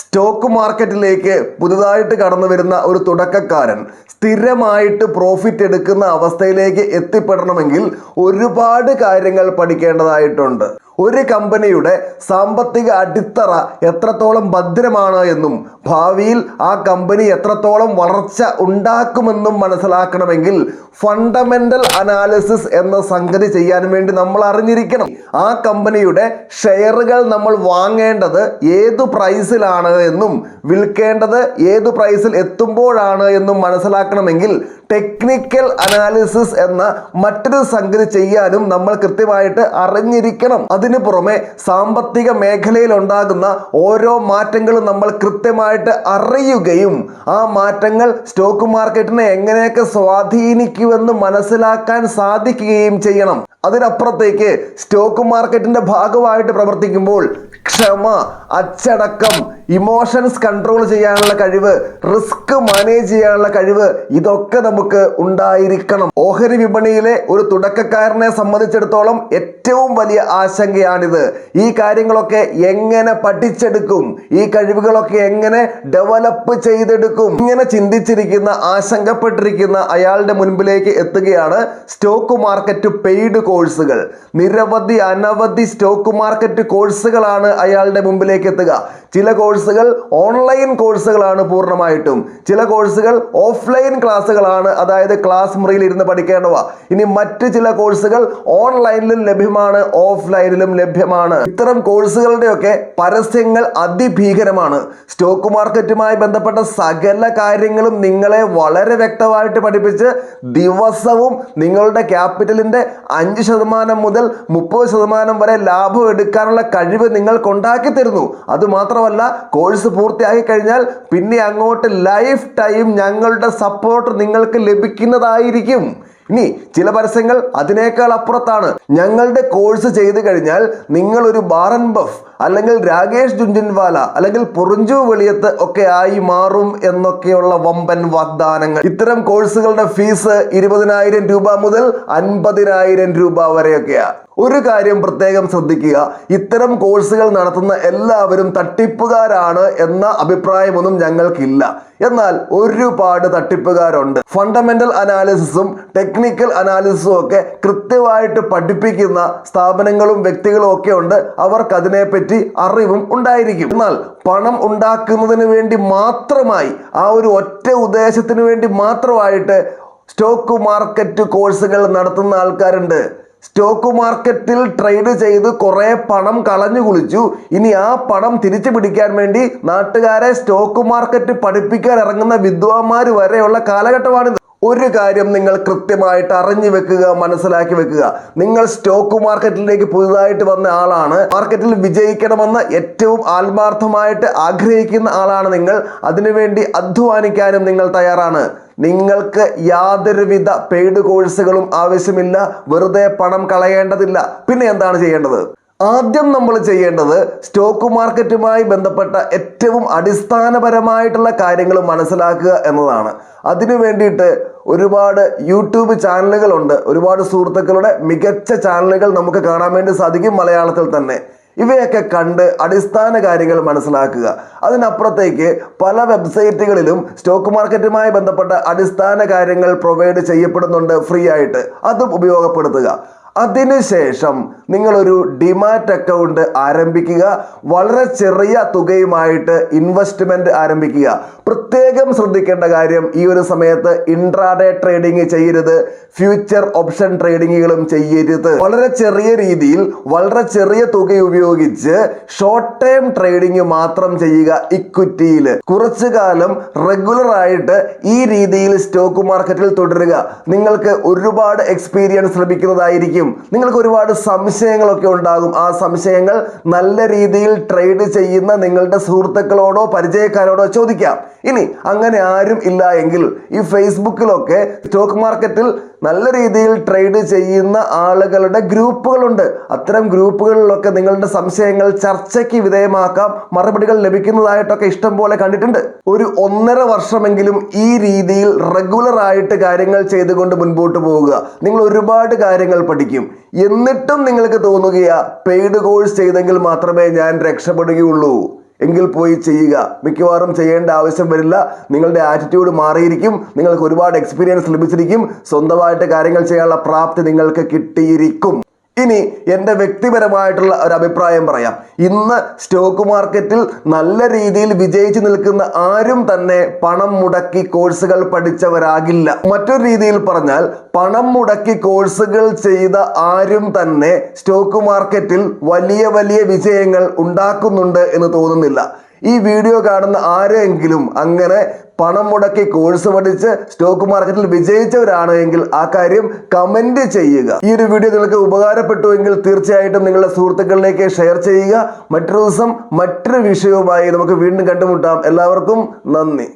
Stock മാർക്കറ്റിലേക്ക് പുതുതായിട്ട് കടന്നു വരുന്ന ഒരു തുടക്കക്കാരൻ സ്ഥിരമായിട്ട് പ്രോഫിറ്റ് എടുക്കുന്ന അവസ്ഥയിലേക്ക് എത്തിപ്പെടണമെങ്കിൽ ഒരുപാട് കാര്യങ്ങൾ പഠിക്കേണ്ടതായിട്ടുണ്ട്. ഒരു കമ്പനിയുടെ സാമ്പത്തിക അടിത്തറ എത്രത്തോളം ഭദ്രമാണ് എന്നും ഭാവിയിൽ ആ കമ്പനി എത്രത്തോളം വളർച്ച ഉണ്ടാക്കുമെന്നും മനസ്സിലാക്കണമെങ്കിൽ ഫണ്ടമെന്റൽ അനാലിസിസ് എന്ന സംഗതി ചെയ്യാൻ വേണ്ടി നമ്മൾ അറിഞ്ഞിരിക്കണം. ആ കമ്പനിയുടെ ഷെയറുകൾ നമ്മൾ വാങ്ങേണ്ടത് ഏതു പ്രൈസിലാണ് എന്നും വിൽക്കേണ്ടത് ഏതു പ്രൈസിൽ എത്തുമ്പോഴാണ് എന്നും മനസ്സിലാക്കണമെങ്കിൽ ടെക്നിക്കൽ അനാലിസിസ് എന്ന മറ്റൊരു സംഗതി ചെയ്യാനും നമ്മൾ കൃത്യമായിട്ട് അറിഞ്ഞിരിക്കണം. അതിനു പുറമെ സാമ്പത്തിക മേഖലയിൽ ഉണ്ടാകുന്ന ഓരോ മാറ്റങ്ങളും നമ്മൾ കൃത്യമായിട്ട് അറിയുകയും ആ മാറ്റങ്ങൾ സ്റ്റോക്ക് മാർക്കറ്റിനെ എങ്ങനെയൊക്കെ സ്വാധീനിക്കുമെന്ന് മനസ്സിലാക്കാൻ സാധിക്കുകയും ചെയ്യണം. അതിനപ്പുറത്തേക്ക് സ്റ്റോക്ക് മാർക്കറ്റിന്റെ ഭാഗമായിട്ട് പ്രവർത്തിക്കുമ്പോൾ ക്ഷമ അച്ചടക്കം ഇമോഷൻസ് കൺട്രോൾ ചെയ്യാനുള്ള കഴിവ് റിസ്ക് മാനേജ് ചെയ്യാനുള്ള കഴിവ് ഇതൊക്കെ നമുക്ക് ഉണ്ടായിരിക്കണം. ഓഹരി വിപണിയിലെ ഒരു തുടക്കക്കാരനെ സംബന്ധിച്ചിടത്തോളം ഏറ്റവും വലിയ ആശങ്കയാണിത്. ഈ കാര്യങ്ങളൊക്കെ എങ്ങനെ പഠിച്ചെടുക്കും? ഈ കഴിവുകളൊക്കെ എങ്ങനെ ഡെവലപ്പ് ചെയ്തെടുക്കും? ഇങ്ങനെ ചിന്തിച്ചിരിക്കുന്ന ആശങ്കപ്പെട്ടിരിക്കുന്ന അയാളുടെ മുൻപിലേക്ക് എത്തുകയാണ് സ്റ്റോക്ക് മാർക്കറ്റ് പെയ്ഡ് കോഴ്സുകൾ നിരവധി അനവധി സ്റ്റോക്ക് മാർക്കറ്റ് കോഴ്സുകളാണ് അയാളുടെ മുമ്പിലേക്ക് എത്തുക. ചില കോഴ്സുകൾ ഓൺലൈൻ കോഴ്സുകളാണ് പൂർണമായിട്ടും. ചില കോഴ്സുകൾ ഓഫ്ലൈൻ ക്ലാസ്സുകളാണ് അതായത് ക്ലാസ് മുറിയിൽ ഇരുന്ന് പഠിക്കേണ്ടവ. ഇനി മറ്റ് ചില കോഴ്സുകൾ ഓൺലൈനിലും ലഭ്യമാണ് ഓഫ്ലൈനിലും ലഭ്യമാണ്. ഇത്തരം കോഴ്സുകളുടെയൊക്കെ പരസ്യങ്ങൾ അതിഭീകരമാണ്. സ്റ്റോക്ക് മാർക്കറ്റുമായി ബന്ധപ്പെട്ട സകല കാര്യങ്ങളും നിങ്ങളെ വളരെ വ്യക്തമായിട്ട് പഠിപ്പിച്ച് ദിവസവും നിങ്ങളുടെ ക്യാപിറ്റലിന്റെ അഞ്ച് ശതമാനം മുതൽ മുപ്പത് ശതമാനം വരെ ലാഭം എടുക്കാനുള്ള കഴിവ് നിങ്ങൾക്ക് ഉണ്ടാക്കി തരുന്നു അത് മാത്രമല്ല കോഴ്സ് പൂർത്തിയാക്കി കഴിഞ്ഞാൽ പിന്നെ അങ്ങോട്ട് ലൈഫ് ടൈം ഞങ്ങളുടെ സപ്പോർട്ട് നിങ്ങൾക്ക് ലഭിക്കുന്നതായിരിക്കും. ഇനി ചില പരസ്യങ്ങൾ അതിനേക്കാൾ അപ്പുറത്താണ്. ഞങ്ങളുടെ കോഴ്സ് ചെയ്തു കഴിഞ്ഞാൽ നിങ്ങൾ ഒരു ബാറൻ ബഫ് അല്ലെങ്കിൽ രാകേഷ് ജുൻജുൻവാല അല്ലെങ്കിൽ പൊറിഞ്ചു വെളിയത്ത് ഒക്കെ ആയി മാറും എന്നൊക്കെയുള്ള വമ്പൻ വാഗ്ദാനങ്ങൾ. ഇത്തരം കോഴ്സുകളുടെ ഫീസ് ഇരുപതിനായിരം രൂപ മുതൽ അൻപതിനായിരം രൂപ വരെയൊക്കെയാണ് ഒരു കാര്യം പ്രത്യേകം ശ്രദ്ധിക്കുക. ഇത്തരം കോഴ്സുകൾ നടത്തുന്ന എല്ലാവരും തട്ടിപ്പുകാരാണ് എന്ന അഭിപ്രായമൊന്നും ഞങ്ങൾക്കില്ല. എന്നാൽ ഒരുപാട് തട്ടിപ്പുകാരുണ്ട്. ഫണ്ടമെന്റൽ അനാലിസിസും ടെക്നിക്കൽ അനാലിസിസും ഒക്കെ കൃത്യമായിട്ട് പഠിപ്പിക്കുന്ന സ്ഥാപനങ്ങളും വ്യക്തികളും ഒക്കെ ഉണ്ട്. അവർക്ക് അതിനെപ്പറ്റി അറിവും ഉണ്ടായിരിക്കും. എന്നാൽ പണം ഉണ്ടാക്കുന്നതിന് വേണ്ടി മാത്രമായി ആ ഒരു ഒറ്റ ഉദ്ദേശത്തിന് വേണ്ടി മാത്രമായിട്ട് സ്റ്റോക്ക് മാർക്കറ്റ് കോഴ്സുകൾ നടത്തുന്ന ആൾക്കാരുണ്ട്. സ്റ്റോക്ക് മാർക്കറ്റിൽ ട്രേഡ് ചെയ്ത് കുറേ പണം കളഞ്ഞു കുളിച്ചു. ഇനി ആ പണം തിരിച്ചു പിടിക്കാൻ വേണ്ടി നാട്ടുകാരെ സ്റ്റോക്ക് മാർക്കറ്റ് പഠിപ്പിക്കാൻ ഇറങ്ങുന്ന വിദ്വാന്മാർ വരെയുള്ള കാലഘട്ടമാണിത്. ഒരു കാര്യം നിങ്ങൾ കൃത്യമായിട്ട് അറിഞ്ഞു വെക്കുക മനസ്സിലാക്കി വെക്കുക. നിങ്ങൾ സ്റ്റോക്ക് മാർക്കറ്റിലേക്ക് പുതുതായിട്ട് വന്ന ആളാണ്. മാർക്കറ്റിൽ വിജയിക്കണമെന്ന് ഏറ്റവും ആത്മാർത്ഥമായിട്ട് ആഗ്രഹിക്കുന്ന ആളാണ് നിങ്ങൾ. അതിനുവേണ്ടി അധ്വാനിക്കാനും നിങ്ങൾ തയ്യാറാണ്. നിങ്ങൾക്ക് യാതൊരുവിധ പെയ്ഡ് കോഴ്സുകളും ആവശ്യമില്ല. വെറുതെ പണം കളയേണ്ടതില്ല. പിന്നെ എന്താണ് ചെയ്യേണ്ടത്? ആദ്യം നമ്മൾ ചെയ്യേണ്ടത് സ്റ്റോക്ക് മാർക്കറ്റുമായി ബന്ധപ്പെട്ട ഏറ്റവും അടിസ്ഥാനപരമായിട്ടുള്ള കാര്യങ്ങൾ മനസ്സിലാക്കുക എന്നതാണ്. അതിനു വേണ്ടിയിട്ട് ഒരുപാട് യൂട്യൂബ് ചാനലുകളുണ്ട്. ഒരുപാട് സുഹൃത്തുക്കളുടെ മികച്ച ചാനലുകൾ നമുക്ക് കാണാൻ വേണ്ടി സാധിക്കും മലയാളത്തിൽ തന്നെ. ഇവയൊക്കെ കണ്ട് അടിസ്ഥാന കാര്യങ്ങൾ മനസ്സിലാക്കുക. അതിനപ്പുറത്തേക്ക് പല വെബ്സൈറ്റുകളിലും സ്റ്റോക്ക് മാർക്കറ്റുമായി ബന്ധപ്പെട്ട അടിസ്ഥാന കാര്യങ്ങൾ പ്രൊവൈഡ് ചെയ്യപ്പെടുന്നുണ്ട് ഫ്രീ ആയിട്ട്. അതും ഉപയോഗപ്പെടുത്തുക. അതിനുശേഷം നിങ്ങളൊരു ഡിമാറ്റ് അക്കൗണ്ട് ആരംഭിക്കുക. വളരെ ചെറിയ തുകയുമായിട്ട് ഇൻവെസ്റ്റ്മെന്റ് ആരംഭിക്കുക. പ്രത്യേകം ശ്രദ്ധിക്കേണ്ട കാര്യം ഈ ഒരു സമയത്ത് ഇൻട്രാഡേ ട്രേഡിംഗ് ചെയ്യരുത് ഫ്യൂച്ചർ ഓപ്ഷൻ ട്രേഡിങ്ങുകളും ചെയ്യരുത്. വളരെ ചെറിയ രീതിയിൽ വളരെ ചെറിയ തുക ഉപയോഗിച്ച് ഷോർട്ട് ടേം ട്രേഡിംഗ് മാത്രം ചെയ്യുക ഇക്വിറ്റിയിൽ കുറച്ചു കാലം റെഗുലർ ആയിട്ട് ഈ രീതിയിൽ സ്റ്റോക്ക് മാർക്കറ്റിൽ തുടരുക. നിങ്ങൾക്ക് ഒരുപാട് എക്സ്പീരിയൻസ് ലഭിക്കുന്നതായിരിക്കും. നിങ്ങൾക്ക് ഒരുപാട് സംശയങ്ങളൊക്കെ ഉണ്ടാകും. ആ സംശയങ്ങൾ നല്ല രീതിയിൽ ട്രേഡ് ചെയ്യുന്ന നിങ്ങളുടെ സുഹൃത്തുക്കളോടോ പരിചയക്കാരോടോ ചോദിക്കാം. ഇനി അങ്ങനെ ആരും ഇല്ല എങ്കിൽ ഈ ഫേസ്ബുക്കിലൊക്കെ സ്റ്റോക്ക് മാർക്കറ്റിൽ നല്ല രീതിയിൽ ട്രേഡ് ചെയ്യുന്ന ആളുകളുടെ ഗ്രൂപ്പുകളുണ്ട്. അത്തരം ഗ്രൂപ്പുകളിലൊക്കെ നിങ്ങളുടെ സംശയങ്ങൾ ചർച്ചയ്ക്ക് വിധേയമാക്കാം. മറുപടികൾ ലഭിക്കുന്നതായിട്ടൊക്കെ ഇഷ്ടം പോലെ കണ്ടിട്ടുണ്ട്. ഒരു ഒന്നര വർഷമെങ്കിലും ഈ രീതിയിൽ റെഗുലർ ആയിട്ട് കാര്യങ്ങൾ ചെയ്തുകൊണ്ട് മുൻപോട്ട് പോവുക. നിങ്ങൾ ഒരുപാട് കാര്യങ്ങൾ പഠിക്കും. എന്നിട്ടും നിങ്ങൾക്ക് തോന്നുകയാ പെയ്ഡ് കോഴ്സ് ചെയ്തെങ്കിൽ മാത്രമേ ഞാൻ രക്ഷപ്പെടുകയുള്ളൂ. എങ്കിൽ പോയി ചെയ്യുക. മിക്കവാറും ചെയ്യേണ്ട ആവശ്യം വരില്ല. നിങ്ങളുടെ ആറ്റിറ്റ്യൂഡ് മാറിയിരിക്കും. നിങ്ങൾക്ക് ഒരുപാട് എക്സ്പീരിയൻസ് ലഭിച്ചിരിക്കും. സ്വന്തമായിട്ട് കാര്യങ്ങൾ ചെയ്യാനുള്ള പ്രാപ്തി നിങ്ങൾക്ക് കിട്ടിയിരിക്കും. ഇനി എന്റെ വ്യക്തിപരമായിട്ടുള്ള ഒരു അഭിപ്രായം പറയാം. ഇന്ന് സ്റ്റോക്ക് മാർക്കറ്റിൽ നല്ല രീതിയിൽ വിജയിച്ചു നിൽക്കുന്ന ആരും തന്നെ പണം മുടക്കി കോഴ്സുകൾ പഠിച്ചവരാകില്ല. മറ്റൊരു രീതിയിൽ പറഞ്ഞാൽ പണം മുടക്കി കോഴ്സുകൾ ചെയ്ത ആരും തന്നെ സ്റ്റോക്ക് മാർക്കറ്റിൽ വലിയ വലിയ വിജയങ്ങൾ ഉണ്ടാക്കുന്നുണ്ട് എന്ന് തോന്നുന്നില്ല. ഈ വീഡിയോ കാണുന്ന ആരെങ്കിലും അങ്ങനെ പണം മുടക്കി കോഴ്സ് പഠിച്ച് സ്റ്റോക്ക് മാർക്കറ്റിൽ വിജയിച്ചവരാണ് എങ്കിൽ ആ കാര്യം കമന്റ് ചെയ്യുക. ഈ ഒരു വീഡിയോ നിങ്ങൾക്ക് ഉപകാരപ്പെട്ടു എങ്കിൽ തീർച്ചയായിട്ടും നിങ്ങളുടെ സുഹൃത്തുക്കളിലേക്ക് ഷെയർ ചെയ്യുക. മറ്റൊരു ദിവസം മറ്റൊരു വിഷയവുമായി നമുക്ക് വീണ്ടും കണ്ടുമുട്ടാം. എല്ലാവർക്കും നന്ദി.